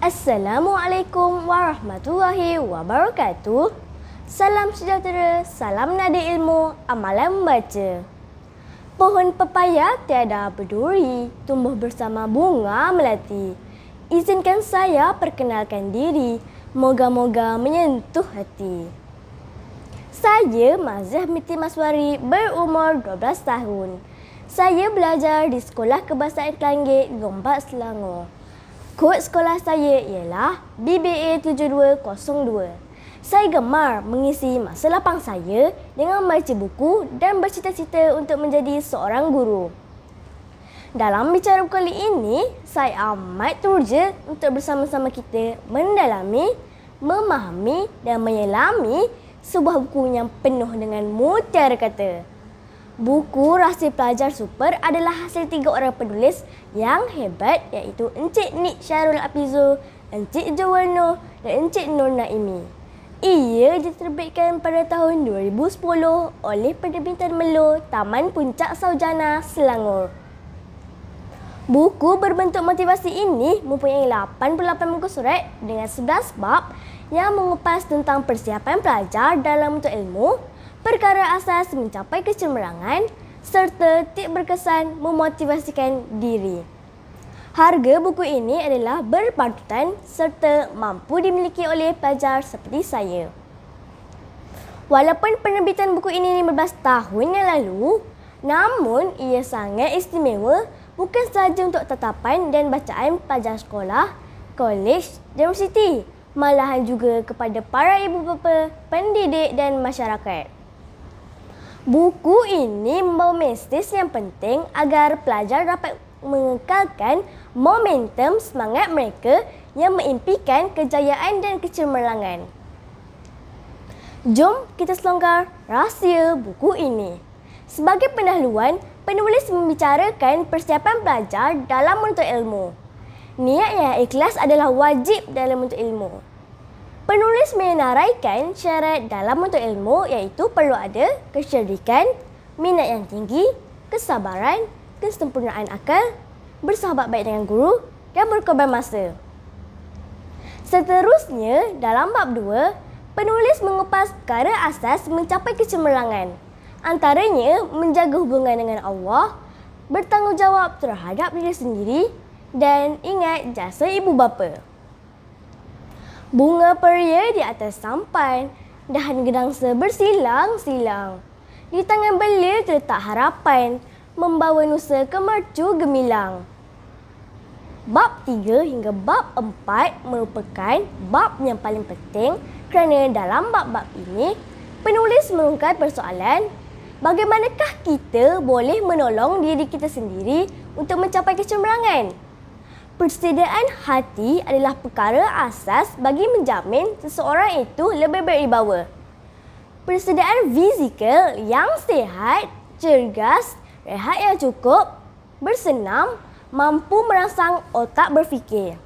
Assalamualaikum warahmatullahi wabarakatuh. Salam sejahtera, salam nada ilmu, amalan membaca. Pohon pepaya tiada berduri, tumbuh bersama bunga melati. Izinkan saya perkenalkan diri, moga-moga menyentuh hati. Saya Mazah Miti Maswari berumur 12 tahun. Saya belajar di Sekolah Kebahasaan Kelanggit, Gombak, Selangor. Kod sekolah saya ialah BBA 7202. Saya gemar mengisi masa lapang saya dengan membaca buku dan bercita-cita untuk menjadi seorang guru. Dalam bicara kali ini, saya amat teruja untuk bersama-sama kita mendalami, memahami dan menyelami sebuah buku yang penuh dengan mutiara kata. Buku Rahsia Pelajar Super adalah hasil tiga orang penulis yang hebat iaitu Encik Nik Syarul Apizo, Encik Jowarno dan Encik Nur Naimi. Ia diterbitkan pada tahun 2010 oleh penerbitan Melo Taman Puncak Saujana, Selangor. Buku berbentuk motivasi ini mempunyai 88 muka surat dengan 11 bab yang mengupas tentang persiapan pelajar dalam untuk ilmu, perkara asas mencapai kecemerlangan serta tip berkesan memotivasikan diri. Harga buku ini adalah berpatutan serta mampu dimiliki oleh pelajar seperti saya. Walaupun penerbitan buku ini 15 tahun yang lalu, namun ia sangat istimewa bukan sahaja untuk tetapan dan bacaan pelajar sekolah, kolej dan universiti, malahan juga kepada para ibu bapa, pendidik dan masyarakat. Buku ini membawa mesej yang penting agar pelajar dapat mengekalkan momentum semangat mereka yang mengimpikan kejayaan dan kecemerlangan. Jom kita selonggar rahsia buku ini. Sebagai pendahuluan, penulis membicarakan persiapan pelajar dalam menuntut ilmu. Niat yang ikhlas adalah wajib dalam menuntut ilmu. Penulis menaraikan syarat dalam menuntut ilmu iaitu perlu ada kecerdikan, minat yang tinggi, kesabaran, kesempurnaan akal, bersahabat baik dengan guru dan berkorban masa. Seterusnya, dalam bab 2, penulis mengupas perkara asas mencapai kecemerlangan. Antaranya, menjaga hubungan dengan Allah, bertanggungjawab terhadap diri sendiri dan ingat jasa ibu bapa. Bunga peria di atas sampan, dahan gedangsa bersilang-silang. Di tangan belia terletak harapan, membawa nusa ke mercu gemilang. Bab 3 hingga bab 4 merupakan bab yang paling penting kerana dalam bab-bab ini, penulis mengungkap persoalan bagaimanakah kita boleh menolong diri kita sendiri untuk mencapai kecemerlangan persediaan hati adalah perkara asas bagi menjamin seseorang itu lebih beribawa. Persediaan fizikal yang sihat, cergas, rehat yang cukup, bersenam, mampu merangsang otak berfikir.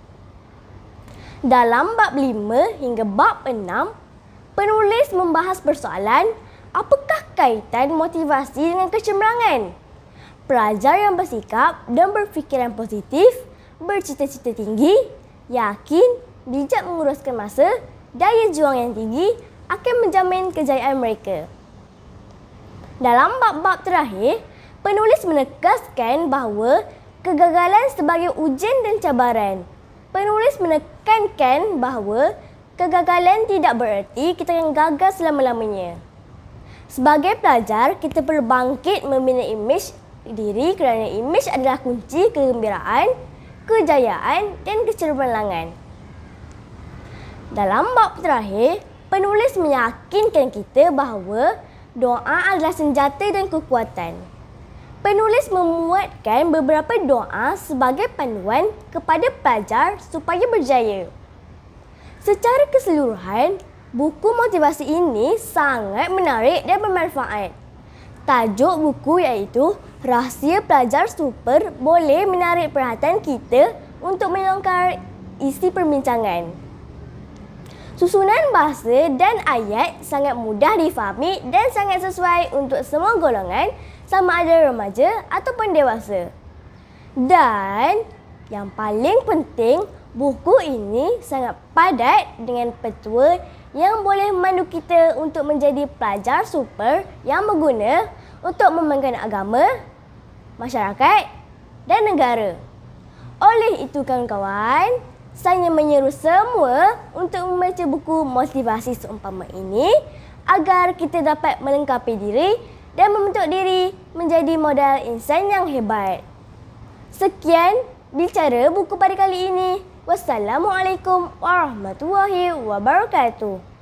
Dalam bab 5 hingga bab 6, penulis membahas persoalan apakah kaitan motivasi dengan kecemerlangan. Pelajar yang bersikap dan berfikiran positif bercita-cita tinggi, yakin, bijak menguruskan masa, daya juang yang tinggi akan menjamin kejayaan mereka. Dalam bab-bab terakhir, penulis menegaskan bahawa kegagalan sebagai ujian dan cabaran. Penulis menekankan bahawa kegagalan tidak bererti kita akan gagal selama-lamanya. Sebagai pelajar, kita perlu bangkit membina imej diri kerana imej adalah kunci kegembiraan kejayaan dan kecemerlangan. Dalam bab terakhir, penulis meyakinkan kita bahawa doa adalah senjata dan kekuatan. Penulis memuatkan beberapa doa sebagai panduan kepada pelajar supaya berjaya. Secara keseluruhan, buku motivasi ini sangat menarik dan bermanfaat. Tajuk buku iaitu rahsia pelajar super boleh menarik perhatian kita untuk melongkar isi perbincangan. Susunan bahasa dan ayat sangat mudah difahami dan sangat sesuai untuk semua golongan sama ada remaja ataupun dewasa. Dan Yang paling penting, buku ini sangat padat dengan petua yang boleh memandu kita untuk menjadi pelajar super yang berguna untuk membanggakan agama, masyarakat dan negara. Oleh itu kawan-kawan, saya menyeru semua untuk membaca buku motivasi seumpama ini agar kita dapat melengkapi diri dan membentuk diri menjadi modal insan yang hebat. Sekian bicara buku pada kali ini. Wassalamualaikum warahmatullahi wabarakatuh.